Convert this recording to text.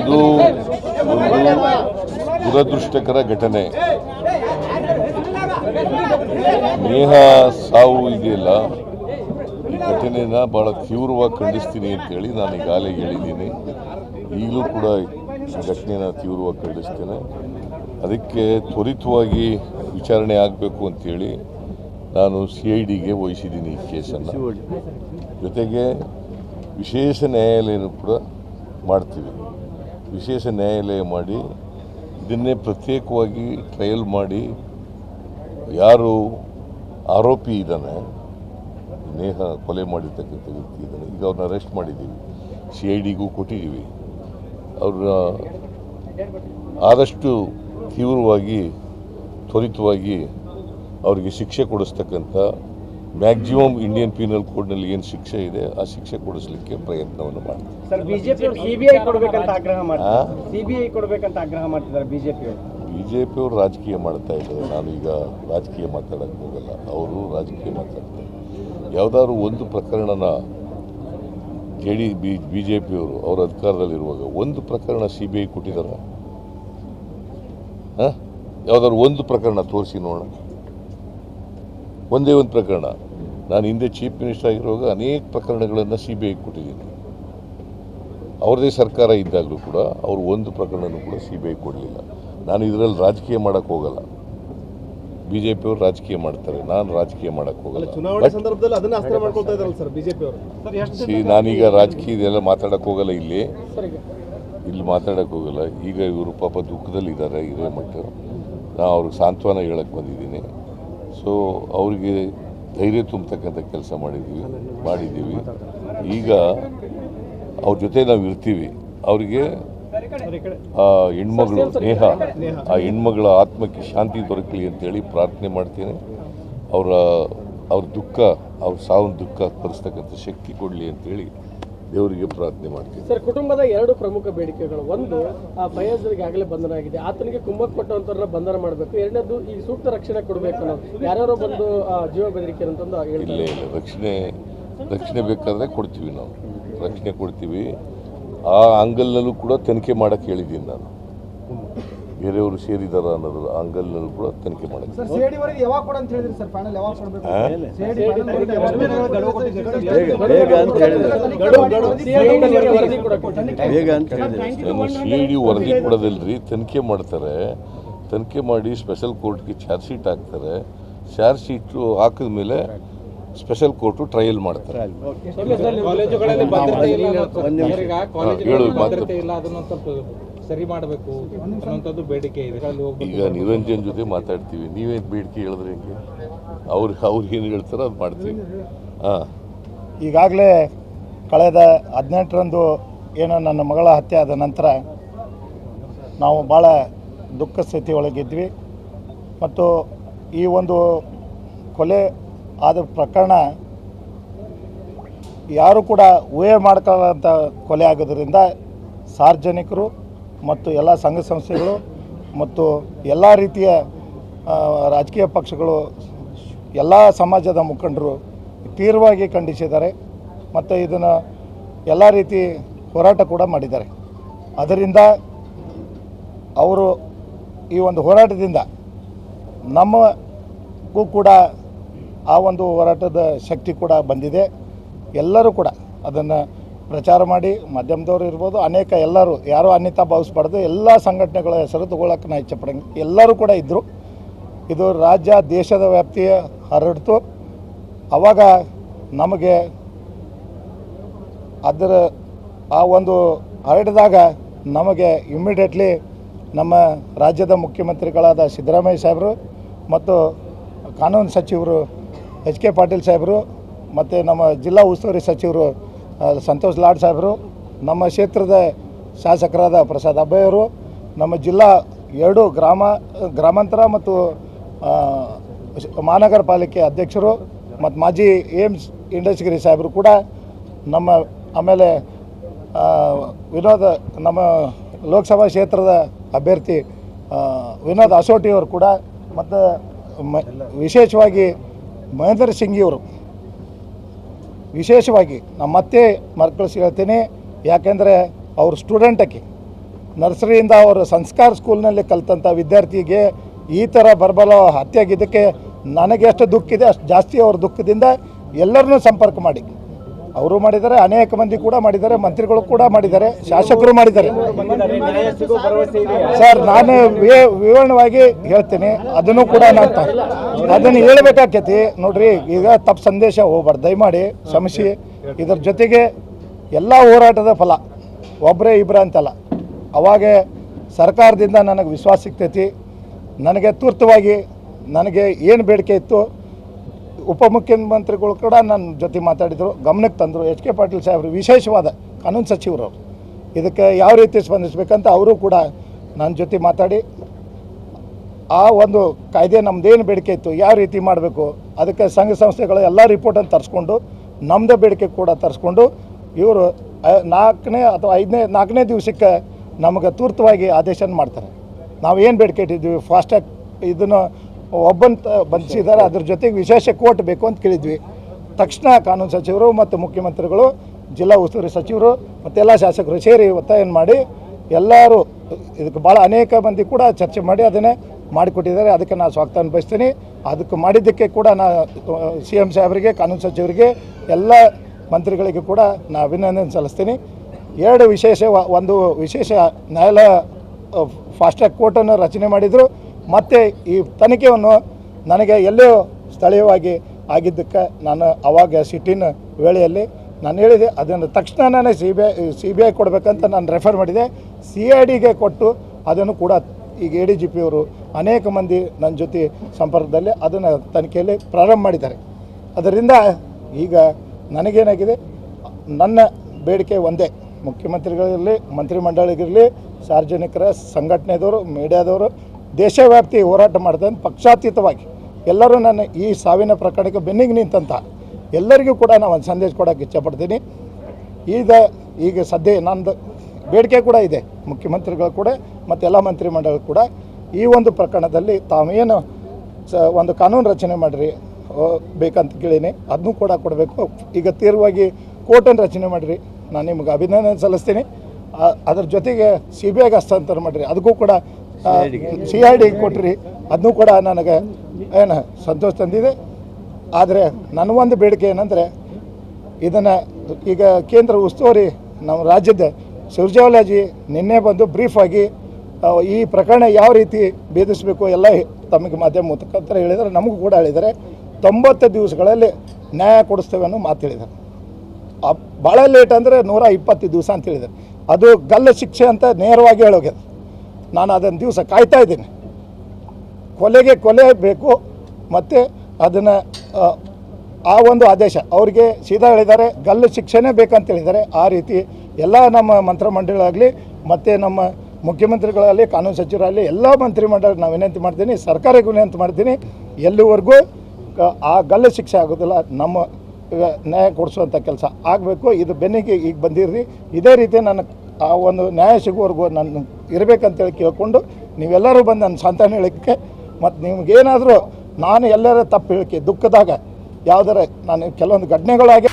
ಇದು ಒಂದು ದುರದೃಷ್ಟಕರ ಘಟನೆ. ನೇಹ ಸಾವು ಇದೆಯಲ್ಲ, ಈ ಘಟನೆನ ಬಹಳ ತೀವ್ರವಾಗಿ ಖಂಡಿಸ್ತೀನಿ ಅಂತೇಳಿ ನಾನು ಈಗಾಗಲೇ ಹೇಳಿದ್ದೀನಿ. ಈಗಲೂ ಕೂಡ ಘಟನೆನ ತೀವ್ರವಾಗಿ ಖಂಡಿಸ್ತೇನೆ. ಅದಕ್ಕೆ ತ್ವರಿತವಾಗಿ ವಿಚಾರಣೆ ಆಗಬೇಕು ಅಂತೇಳಿ ನಾನು ಸಿ ಐ ಡಿಗೆ ವಹಿಸಿದ್ದೀನಿ ಈ ಕೇಸನ್ನು. ಜೊತೆಗೆ ವಿಶೇಷ ನ್ಯಾಯಾಲಯನ ಕೂಡ ಮಾಡ್ತೀವಿ. ವಿಶೇಷ ನ್ಯಾಯಾಲಯ ಮಾಡಿ, ಇದನ್ನೇ ಪ್ರತ್ಯೇಕವಾಗಿ ಟ್ರಯಲ್ ಮಾಡಿ, ಯಾರು ಆರೋಪಿ ಇದ್ದಾನೆ, ನೇಹ ಕೊಲೆ ಮಾಡಿರ್ತಕ್ಕಂಥ ವ್ಯಕ್ತಿ ಇದ್ದಾನೆ, ಈಗ ಅವ್ರನ್ನ ಅರೆಸ್ಟ್ ಮಾಡಿದ್ದೀವಿ. ಸಿ ಐ ಡಿಗೂ ಕೊಟ್ಟಿದ್ದೀವಿ. ಅವ್ರನ್ನ ಆದಷ್ಟು ತೀವ್ರವಾಗಿ, ತ್ವರಿತವಾಗಿ ಅವರಿಗೆ ಶಿಕ್ಷೆ ಕೊಡಿಸ್ತಕ್ಕಂಥ ಮ್ಯಾಕ್ಸಿಮಮ್ ಇಂಡಿಯನ್ ಪೀನಲ್ ಕೋಡ್ನಲ್ಲಿ ಏನು ಶಿಕ್ಷೆ ಇದೆ ಆ ಶಿಕ್ಷೆ ಕೊಡಿಸ್ಲಿಕ್ಕೆ ಪ್ರಯತ್ನವನ್ನು? ಮಾಡ್ತಾರೆ. ಸಿಬಿಐ ಕೊಡ್ಬೇಕಂತ ಆಗ್ರಹ ಮಾಡ್ತಿದ್ದಾರೆ ಬಿಜೆಪಿ ಬಿ ಜೆ ಪಿಯವರು ರಾಜಕೀಯ ಮಾಡ್ತಾ ಇದ್ದಾರೆ. ನಾನು ಈಗ ರಾಜಕೀಯ ಮಾತಾಡಕ್ಕೆ ಹೋಗಲ್ಲ. ಅವರು ರಾಜಕೀಯ ಮಾತಾಡ್ತಾರೆ. ಯಾವುದಾದ್ರು ಒಂದು ಪ್ರಕರಣನ J D B B J ಪಿಯವರು ಅವ್ರ ಅಧಿಕಾರದಲ್ಲಿರುವಾಗ ಒಂದು ಪ್ರಕರಣ ಸಿ ಬಿ ಐ ಕೊಟ್ಟಿದ್ದಾರೆ? ಹಾಂ? ಯಾವುದಾದ್ರು ಒಂದು ಪ್ರಕರಣ ತೋರಿಸಿ ನೋಡೋಣ. ಒಂದೇ ಒಂದು ಪ್ರಕರಣ. ನಾನು ಹಿಂದೆ ಚೀಫ್ ಮಿನಿಸ್ಟರ್ ಆಗಿರುವಾಗ ಅನೇಕ ಪ್ರಕರಣಗಳನ್ನು ಸಿ ಬಿ ಐ ಕೊಟ್ಟಿದ್ದೀನಿ. ಅವ್ರದ್ದೇ ಸರ್ಕಾರ ಇದ್ದಾಗಲೂ ಕೂಡ ಅವರು ಒಂದು ಪ್ರಕರಣನೂ ಕೂಡ ಸಿ ಬಿ ಐ ಕೊಡಲಿಲ್ಲ. ನಾನು ಇದರಲ್ಲಿ ರಾಜಕೀಯ ಮಾಡೋಕ್ಕೆ ಹೋಗಲ್ಲ. ಬಿ ಜೆ ಪಿಯವರು ರಾಜಕೀಯ ಮಾಡ್ತಾರೆ. ನಾನು ರಾಜಕೀಯ ಮಾಡೋಕ್ಕೆ ಹೋಗಲ್ಲ. ಚುನಾವಣೆ ಸಂದರ್ಭದಲ್ಲಿ ಅದನ್ನ ಅಸ್ತ್ರ ಮಾಡ್ಕೊಳ್ತಾ ಇದಾರಲ್ಲ ಸರ್ ಬಿಜೆಪಿ ಅವರು. ಸರ್ ಎಷ್ಟು ಸಿ ನಾನೀಗ ರಾಜಕೀಯ ಇದೆಲ್ಲ ಮಾತಾಡೋಕ್ಕೆ ಹೋಗಲ್ಲ ಇಲ್ಲಿ. ಇಲ್ಲಿ ಮಾತಾಡೋಕ್ಕೆ ಹೋಗಲ್ಲ. ಈಗ ಇವರು ಪಾಪ ದುಃಖದಲ್ಲಿದ್ದಾರೆ ಹಿರೇಮಠರು ನಾನು ಅವ್ರಿಗೆ ಸಾಂತ್ವನ ಹೇಳಕ್ಕೆ ಬಂದಿದ್ದೀನಿ. ಸೊ ಅವರಿಗೆ ಧೈರ್ಯ ತುಂಬತಕ್ಕಂಥ ಕೆಲಸ ಮಾಡಿದ್ದೀವಿ ಮಾಡಿದ್ದೀವಿ. ಈಗ ಅವ್ರ ಜೊತೆ ನಾವು ಇರ್ತೀವಿ. ಅವರಿಗೆ ಆ ಹೆಣ್ಮಗಳು ಸ್ನೇಹ ಆ ಹೆಣ್ಮಗಳ ಆತ್ಮಕ್ಕೆ ಶಾಂತಿ ದೊರಕಲಿ ಅಂತೇಳಿ ಪ್ರಾರ್ಥನೆ ಮಾಡ್ತೇನೆ. ಅವರ, ಅವ್ರ ದುಃಖ, ಅವ್ರ ಸಾವಿನ ದುಃಖ ಪರಿಸ್ತಕ್ಕಂಥ ಶಕ್ತಿ ಕೊಡಲಿ ಅಂತೇಳಿ ದೇವರಿಗೆ ಪ್ರಾರ್ಥನೆ ಮಾಡ್ತೀವಿ. ಸರ್ ಕುಟುಂಬದ ಎರಡು ಪ್ರಮುಖ ಬೇಡಿಕೆಗಳು. ಒಂದು ಆ ಫಯಾಜ್ಗೆ ಆಗಲೇ ಬಂಧನ ಆಗಿದೆ. ಆತನಿಗೆ ಕುಮ್ಮಕ್ ಕೊಟ್ಟಂತವ್ರನ್ನ ಬಂಧನ ಮಾಡಬೇಕು. ಎರಡನೇದು ಈ ಸೂಕ್ತ ರಕ್ಷಣೆ ಕೊಡಬೇಕು ನಾವು ಯಾರ್ಯಾರೋ ಬಂದು ಜೀವ ಬೆದರಿಕೆ ಅಂತಂದು ಇಲ್ಲ ಇಲ್ಲ. ರಕ್ಷಣೆ ರಕ್ಷಣೆ ಬೇಕಾದರೆ ಕೊಡ್ತೀವಿ ನಾವು. ರಕ್ಷಣೆ ಕೊಡ್ತೀವಿ. ಆ ಆಂಗಲ್ನಲ್ಲೂ ಕೂಡ ತನಿಖೆ ಮಾಡಕ್ಕೆ ಹೇಳಿದ್ದೀನಿ ನಾನು. ಬೇರೆಯವರು ಸೇರಿದಾರ ಅನ್ನೋದು ಅಂಗಲ್ನಲ್ಲಿ ಕೂಡ ತನಿಖೆ ಸಿಐಡಿ ವರದಿ ಕೊಡೋದಿಲ್ರಿ ತನಿಖೆ ಮಾಡ್ತಾರೆ. ತನಿಖೆ ಮಾಡಿ ಸ್ಪೆಷಲ್ ಕೋರ್ಟ್ಗೆ ಚಾರ್ಜ್ ಶೀಟ್ ಹಾಕ್ತಾರೆ. ಚಾರ್ಜ್ ಶೀಟ್ ಹಾಕಿದ ಮೇಲೆ ಸ್ಪೆಷಲ್ ಕೋರ್ಟು ಟ್ರಯಲ್ ಮಾಡ್ತಾರೆ. ಹೇಳು, ಸರಿ ಮಾಡಬೇಕು ಅನ್ನೋಂಥದ್ದು ಬೇಡಿಕೆ ಇದೆ. ಈಗ ನಿರಂಜನ್ ಜೊತೆ ಮಾತಾಡ್ತೀವಿ. ನೀವೇನು ಬೇಡಿಕೆ ಹೇಳಿದ್ರೆ ಹೆಂಗೆ? ಅವ್ರು ಅವ್ರು ಏನು ಹೇಳ್ತಾರೋ ಅದು ಮಾಡ್ತೀವಿ. ಹಾಂ. ಈಗಾಗಲೇ ಕಳೆದ ಹದಿನೆಂಟರಂದು ಏನೋ ನನ್ನ ಮಗಳ ಹತ್ಯೆ ಆದ ನಂತರ ನಾವು ಭಾಳ ದುಃಖ ಸ್ಥಿತಿ ಒಳಗಿದ್ವಿ ಮತ್ತು ಈ ಒಂದು ಕೊಲೆ ಆದ ಪ್ರಕರಣ ಯಾರು ಕೂಡ ಊಹೆ ಮಾಡ್ಕೊಳ್ಳೋಂಥ ಕೊಲೆ ಆಗೋದ್ರಿಂದ ಸಾರ್ವಜನಿಕರು ಮತ್ತು ಎಲ್ಲ ಸಂಘ ಸಂಸ್ಥೆಗಳು ಮತ್ತು ಎಲ್ಲ ರೀತಿಯ ರಾಜಕೀಯ ಪಕ್ಷಗಳು ಎಲ್ಲ ಸಮಾಜದ ಮುಖಂಡರು ತೀವ್ರವಾಗಿ ಖಂಡಿಸಿದ್ದಾರೆ ಮತ್ತು ಇದನ್ನು ಎಲ್ಲ ರೀತಿ ಹೋರಾಟ ಕೂಡ ಮಾಡಿದ್ದಾರೆ. ಅದರಿಂದ ಅವರು ಈ ಒಂದು ಹೋರಾಟದಿಂದ ನಮಗೂ ಕೂಡ ಆ ಒಂದು ಹೋರಾಟದ ಶಕ್ತಿ ಕೂಡ ಬಂದಿದೆ. ಎಲ್ಲರೂ ಕೂಡ ಅದನ್ನು ಪ್ರಚಾರ ಮಾಡಿ ಮಾಧ್ಯಮದವರು ಇರ್ಬೋದು, ಅನೇಕ ಎಲ್ಲರೂ, ಯಾರೂ ಅನ್ಯತಾ ಭಾವಿಸ್ಬಾರ್ದು ಎಲ್ಲ ಸಂಘಟನೆಗಳ ಹೆಸರು ತಗೊಳಕ್ಕೆ ನಾ ಇಚ್ಛೆಪಡಂಗೆ ಎಲ್ಲರೂ ಕೂಡ ಇದ್ದರು ಇದು ರಾಜ್ಯ, ದೇಶದ ವ್ಯಾಪ್ತಿಯ ಹರಡ್ತು. ಆವಾಗ ನಮಗೆ ಅದರ ಆ ಒಂದು ಹರಡಿದಾಗ ನಮಗೆ ಇಮ್ಮಿಡಿಯೇಟ್ಲಿ ನಮ್ಮ ರಾಜ್ಯದ ಮುಖ್ಯಮಂತ್ರಿಗಳಾದ ಸಿದ್ದರಾಮಯ್ಯ ಸಾಹೇಬರು ಮತ್ತು ಕಾನೂನು ಸಚಿವರು ಎಚ್ ಕೆ ಪಾಟೀಲ್ ಸಾಹೇಬರು ಮತ್ತು ನಮ್ಮ ಜಿಲ್ಲಾ ಉಸ್ತುವಾರಿ ಸಚಿವರು ಸಂತೋಷ್ ಲಾಡ್ ಸಾಹೇಬರು, ನಮ್ಮ ಕ್ಷೇತ್ರದ ಶಾಸಕರಾದ ಪ್ರಸಾದ್ ಅಬ್ಬಯ್ಯವರು, ನಮ್ಮ ಜಿಲ್ಲಾ ಎರಡು ಗ್ರಾಮ, ಗ್ರಾಮಾಂತರ ಮತ್ತು ಮಹಾನಗರ ಪಾಲಿಕೆ ಅಧ್ಯಕ್ಷರು ಮತ್ತು ಮಾಜಿ ಏಮ್ಸ್ ಇಂಡಸ್ಟ್ರಿ ಸಾಹೇಬರು ಕೂಡ ನಮ್ಮ ಆಮೇಲೆ ವಿನೋದ ನಮ್ಮ ಲೋಕಸಭಾ ಕ್ಷೇತ್ರದ ಅಭ್ಯರ್ಥಿ ವಿನೋದ್ ಅಸೋಟಿಯವರು ಕೂಡ ಮತ್ತು ವಿಶೇಷವಾಗಿ ಮಹೇಂದ್ರ ಸಿಂಗಿಯವರು ವಿಶೇಷವಾಗಿ ನಮ್ಮ ಮತ್ತೆ ಮಕ್ಕಳು ಹೇಳ್ತೀನಿ. ಯಾಕೆಂದರೆ ಅವ್ರ ಸ್ಟೂಡೆಂಟಕ್ಕೆ ನರ್ಸರಿಯಿಂದ ಅವರು ಸಂಸ್ಕಾರ ಸ್ಕೂಲ್ನಲ್ಲಿ ಕಲ್ತಂಥ ವಿದ್ಯಾರ್ಥಿಗೆ ಈ ಥರ ಬರ್ಬಲ ಹತ್ಯೆ ಆಗಿದ್ದಕ್ಕೆ ನನಗೆ ಎಷ್ಟು ದುಃಖ ಇದೆ, ಅಷ್ಟು ಜಾಸ್ತಿ ಅವ್ರ ದುಃಖದಿಂದ ಎಲ್ಲರನ್ನೂ ಸಂಪರ್ಕ ಮಾಡಿ. ಅವರು ಮಾಡಿದ್ದಾರೆ, ಅನೇಕ ಮಂದಿ ಕೂಡ ಮಾಡಿದ್ದಾರೆ, ಮಂತ್ರಿಗಳು ಕೂಡ ಮಾಡಿದ್ದಾರೆ, ಶಾಸಕರು ಮಾಡಿದ್ದಾರೆ. ಸರ್, ನಾನು ವಿವರಣವಾಗಿ ಹೇಳ್ತೀನಿ, ಅದನ್ನು ಕೂಡ ನಾನು ಅದನ್ನು ಹೇಳ್ಬೇಕಾಕೈತಿ ನೋಡ್ರಿ, ಈಗ ತಪ್ಪು ಸಂದೇಶ ಹೋಗ್ಬಾರ್ದು. ದಯಮಾಡಿ ಕ್ಷಮಿಸಿ. ಇದ್ರ ಜೊತೆಗೆ ಎಲ್ಲ ಹೋರಾಟದ ಫಲ ಒಬ್ಬರೇ ಇಬ್ಬರ ಅಂತಲ್ಲ. ಅವಾಗ ಸರ್ಕಾರದಿಂದ ನನಗೆ ವಿಶ್ವಾಸ ಸಿಗ್ತೈತಿ. ನನಗೆ ತುರ್ತವಾಗಿ, ನನಗೆ ಏನು ಬೇಡಿಕೆ ಇತ್ತು ಉಪಮುಖ್ಯಮಂತ್ರಿಗಳು ಕೂಡ ನನ್ನ ಜೊತೆ ಮಾತಾಡಿದರು. ಗಮನಕ್ಕೆ ತಂದರು. ಎಚ್ ಕೆ ಪಾಟೀಲ್ ಸಾಹೇಬರು, ವಿಶೇಷವಾದ ಕಾನೂನು ಸಚಿವರು ಇದಕ್ಕೆ ಯಾವ ರೀತಿ ಸ್ಪಂದಿಸಬೇಕಂತ ಅವರು ಕೂಡ ನನ್ನ ಜೊತೆ ಮಾತಾಡಿ, ಆ ಒಂದು ಕಾಯ್ದೆ ನಮ್ಮದೇನು ಬೇಡಿಕೆ ಇತ್ತು, ಯಾವ ರೀತಿ ಮಾಡಬೇಕು, ಅದಕ್ಕೆ ಸಂಘ ಸಂಸ್ಥೆಗಳ ಎಲ್ಲ ರಿಪೋರ್ಟನ್ನು ತರಿಸ್ಕೊಂಡು ನಮ್ಮದೇ ಬೇಡಿಕೆ ಕೂಡ ತರಿಸ್ಕೊಂಡು, ಇವರು ನಾಲ್ಕನೇ ಅಥವಾ ಐದನೇ, ನಾಲ್ಕನೇ ದಿವಸಕ್ಕೆ ನಮಗೆ ತೂರ್ತವಾಗಿ ಆದೇಶನ ಮಾಡ್ತಾರೆ. ನಾವು ಏನು ಬೇಡಿಕೆ ಇಟ್ಟಿದ್ವಿ ಫಾಸ್ಟ್ಯಾಗ್ ಇದನ್ನು ಒಬ್ಬಂತ ಬಂಧಿಸಿದ್ದಾರೆ. ಅದ್ರ ಜೊತೆಗೆ ವಿಶೇಷ ಕೋರ್ಟ್ ಬೇಕು ಅಂತ ಕೇಳಿದ್ವಿ. ತಕ್ಷಣ ಕಾನೂನು ಸಚಿವರು ಮತ್ತು ಮುಖ್ಯಮಂತ್ರಿಗಳು, ಜಿಲ್ಲಾ ಉಸ್ತುವಾರಿ ಸಚಿವರು ಮತ್ತೆಲ್ಲ ಶಾಸಕರು ಸೇರಿ ಒತ್ತಾಯನ ಮಾಡಿ ಎಲ್ಲರೂ ಇದಕ್ಕೆ ಭಾಳ ಅನೇಕ ಮಂದಿ ಕೂಡ ಚರ್ಚೆ ಮಾಡಿ ಅದನ್ನೇ ಮಾಡಿಕೊಟ್ಟಿದ್ದಾರೆ. ಅದಕ್ಕೆ ನಾನು ಸ್ವಾಗತ ಅನುಭವಿಸ್ತೀನಿ. ಅದಕ್ಕೆ ಮಾಡಿದ್ದಕ್ಕೆ ಕೂಡ ನಾ ಸಿ ಎಂ ಸಾಹೇಬರಿಗೆ, ಕಾನೂನು ಸಚಿವರಿಗೆ, ಎಲ್ಲ ಮಂತ್ರಿಗಳಿಗೆ ಕೂಡ ನಾ ಅಭಿನಂದನೆ ಸಲ್ಲಿಸ್ತೀನಿ. ಎರಡು ವಿಶೇಷ ಒಂದು ವಿಶೇಷ ನ್ಯಾಯಾಲಯ ಫಾಸ್ಟ್ಯಾಗ್ ಕೋರ್ಟನ್ನು ರಚನೆ ಮಾಡಿದರು. ಮತ್ತು ಈ ತನಿಖೆಯನ್ನು ನನಗೆ ಎಲ್ಲೋ ಸ್ಥಳೀಯವಾಗಿ ಆಗಿದ್ದಕ್ಕೆ ನಾನು ಅವಾಗ ಸಿಟ್ಟಿನ ವೇಳೆಯಲ್ಲಿ ನಾನು ಹೇಳಿದೆ, ಅದನ್ನು ತಕ್ಷಣ ನಾನೇ C B I C B I ಕೊಡಬೇಕಂತ ನಾನು ರೆಫರ್ ಮಾಡಿದೆ. ಸಿ ಐ ಡಿಗೆ ಕೊಟ್ಟು ಅದನ್ನು ಕೂಡ ಈಗ ಎ ಡಿ ಜಿ ಪಿ ಅವರು ಅನೇಕ ಮಂದಿ ನನ್ನ ಜೊತೆ ಸಂಪರ್ಕದಲ್ಲಿ ಅದನ್ನು ತನಿಖೆಯಲ್ಲಿ ಪ್ರಾರಂಭ ಮಾಡಿದ್ದಾರೆ. ಅದರಿಂದ ಈಗ ನನಗೇನಾಗಿದೆ, ನನ್ನ ಬೇಡಿಕೆ ಒಂದೇ. ಮುಖ್ಯಮಂತ್ರಿಗಳಿರಲಿ ಮಂತ್ರಿಮಂಡಳಿಗಿರಲಿ ಸಾರ್ವಜನಿಕರ, ಸಂಘಟನೆದವರು, ಮೀಡಿಯಾದವರು ದೇಶವ್ಯಾಪ್ತಿ ಹೋರಾಟ ಮಾಡಿದ ಪಕ್ಷಾತೀತವಾಗಿ. ಎಲ್ಲರೂ ನನ್ನ ಈ ಸಾವಿನ ಪ್ರಕರಣಕ್ಕೆ ಬೆನ್ನಿಗೆ ನಿಂತಂತ. ಎಲ್ಲರಿಗೂ ಕೂಡ ನಾನು ಒಂದು ಸಂದೇಶ ಕೊಡೋಕ್ಕೆ ಇಚ್ಛಪಡ್ತೀನಿ. ಈಗ ಈಗ ಸದ್ಯ ನಂದು ಬೇಡಿಕೆ ಕೂಡ ಇದೆ. ಮುಖ್ಯಮಂತ್ರಿಗಳು ಕೂಡ ಮತ್ತು ಎಲ್ಲ ಮಂತ್ರಿಮಂಡಲ ಕೂಡ ಈ ಒಂದು ಪ್ರಕರಣದಲ್ಲಿ ತಾವೇನು ಸ, ಒಂದು ಕಾನೂನು ರಚನೆ ಮಾಡಿರಿ ಬೇಕಂತ ಕೇಳೀನಿ. ಅದನ್ನೂ ಕೂಡ ಕೊಡಬೇಕು. ಈಗ ತೀರ್ವಾಗಿ ಕೋರ್ಟನ್ನು ರಚನೆ ಮಾಡಿರಿ. ನಾನು ನಿಮ್ಗೆ ಅಭಿನಂದನೆ ಸಲ್ಲಿಸ್ತೀನಿ. ಅದ್ರ ಜೊತೆಗೆ ಸಿ ಬಿ ಐಗೆ ಹಸ್ತಾಂತರ ಮಾಡಿರಿ. ಅದಕ್ಕೂ ಕೂಡ ಸಿ ಆರ್ ಡಿ ಕೊಟ್ಟಿರಿ ಅದನ್ನೂ ಕೂಡ ನನಗೆ ಏನು ಸಂತೋಷ ತಂದಿದೆ. ಆದರೆ ನನ್ನ ಒಂದು ಬೇಡಿಕೆ ಏನಂದರೆ, ಇದನ್ನು ಈಗ ಕೇಂದ್ರ ಉಸ್ತುವಾರಿ ನಮ್ಮ ರಾಜ್ಯದ ಸುರ್ಜಾವಲಾಜಿ ನಿನ್ನೆ ಬಂದು ಬ್ರೀಫ್ ಆಗಿ ಈ ಪ್ರಕರಣ ಯಾವ ರೀತಿ ಭೇದಿಸಬೇಕು ಎಲ್ಲ ತಮಗೆ ಮಾಧ್ಯಮ ಮುಖಾಂತರ ಹೇಳಿದರೆ ನಮಗೂ ಕೂಡ ಹೇಳಿದರೆ ತೊಂಬತ್ತು ದಿವಸಗಳಲ್ಲಿ ನ್ಯಾಯ ಕೊಡಿಸ್ತೇವೆ ಅನ್ನೋ ಮಾತು ಹೇಳಿದ್ದಾರೆ. ಭಾಳ ಲೇಟ್ ಅಂದರೆ ನೂರ ಇಪ್ಪತ್ತು ದಿವಸ ಅಂತ ಹೇಳಿದ್ದಾರೆ. ಅದು ಗಲ್ಲ ಶಿಕ್ಷೆ ಅಂತ ನೇರವಾಗಿ ಹೇಳೋಗ್ಯದ ನಾನು ಅದನ್ನು ದಿವಸ ಕಾಯ್ತಾ ಇದ್ದೀನಿ. ಕೊಲೆಗೆ ಕೊಲೆ ಬೇಕು, ಮತ್ತು ಅದನ್ನು, ಆ ಒಂದು ಆದೇಶ. ಅವರಿಗೆ ಸೀದಾ ಹೇಳಿದ್ದಾರೆ, ಗಲ್ಲು ಶಿಕ್ಷೆನೇ ಬೇಕಂತ ಹೇಳಿದ್ದಾರೆ ಆ ರೀತಿ ಎಲ್ಲ ನಮ್ಮ ಮಂತ್ರಿಮಂಡಳಾಗಲಿ ಮತ್ತು ನಮ್ಮ ಮುಖ್ಯಮಂತ್ರಿಗಳಾಗಲಿ, ಕಾನೂನು ಸಚಿವರಾಗಲಿ, ಎಲ್ಲ ಮಂತ್ರಿಮಂಡಲ ನಾವು ವಿನಂತಿ ಮಾಡ್ತೀನಿ, ಸರ್ಕಾರಕ್ಕೆ ವಿನಂತಿ ಮಾಡ್ತೀನಿ, ಎಲ್ಲಿವರೆಗೂ, ಆ ಗಲ್ಲು ಶಿಕ್ಷೆ ಆಗೋದಿಲ್ಲ, ನಮ್ಮ ನ್ಯಾಯ ಕೊಡಿಸುವಂಥ ಕೆಲಸ ಆಗಬೇಕು, ಇದು ಬೆನ್ನಿಗೆ ಈಗ ಬಂದಿರ್ರಿ. ಇದೇ ರೀತಿ ನನ್ನ ಆ ಒಂದು ನ್ಯಾಯ ಸಿಗುವವರೆಗೂ ನಾನು ಇರಬೇಕಂತೇಳಿ ಕೇಳಿಕೊಂಡು ನೀವೆಲ್ಲರೂ ಬಂದು ನನ್ನ ಸಂತಾನ ಹೇಳಿಕೆ ಮತ್ತು ನಿಮಗೇನಾದರೂ ನಾನು ಎಲ್ಲರ ತಪ್ಪು ಹೇಳಿಕೆ, ದುಃಖದಾಗ ಯಾವುದರ ನಾನು ಕೆಲವೊಂದು ಘಟನೆಗಳಾಗಿ